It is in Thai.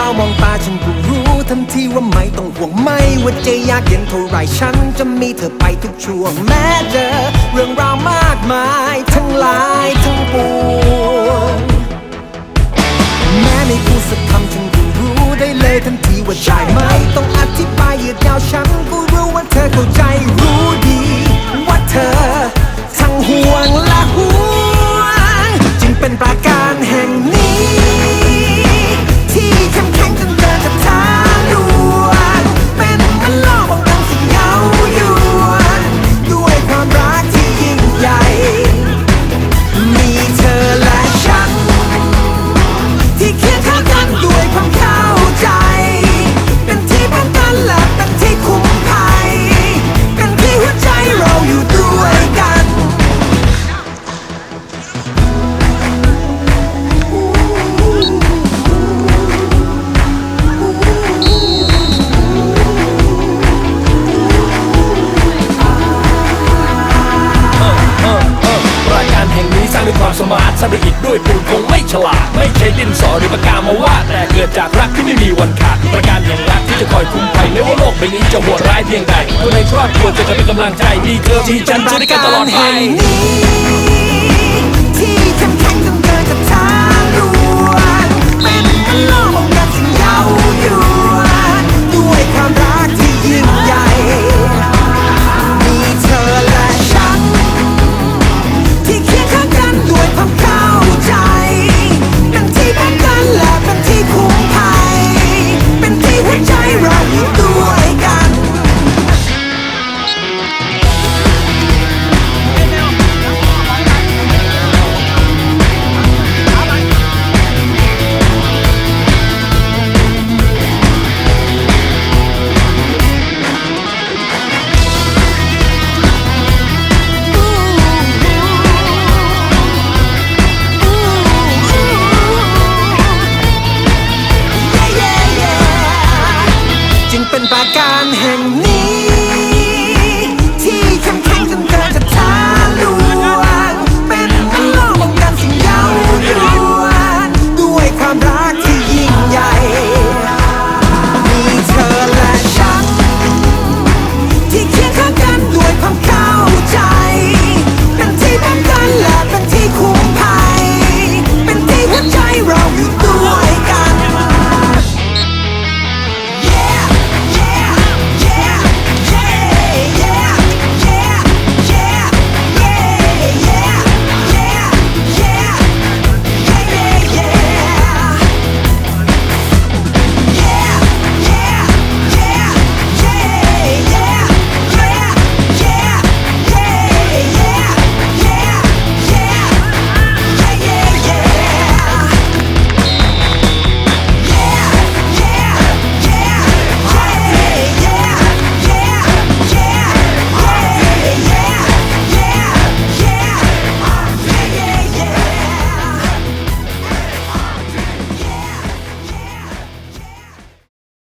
้ามองตาฉันก็รู้ทันทีว่าไม่ต้องห่วงไม่ว่าจะยากเย็นเท่าไรฉันจะมีเธอไปทุกช่วงแม้เจอเรื่องราวมากมายทั้งหลายทั้งปวงแม้ไม่พูดสักคำฉันก็รู้ได้เลยทันทีว่าใจไม่ต้องอธิบายยืดยาวฉันก็รู้ว่าเธอเข้าใจ ความสมาร์ทสร้างด้วยอิฐด้วยปูนคงไม่ฉลาด ไม่ใช่ดินสอหรือปากกามาวาดแต่เกิดจากรักที่ไม่มีวันขาดประการแห่งรักที่จะคอยคุ้มภัยไม่ว่าโลกใบนี้จะโหดร้ายเพียงใดคนในครอบครัวจะเป็นกำลังใจดีเธอที่ฉันจะด้กันตลอดไป จึ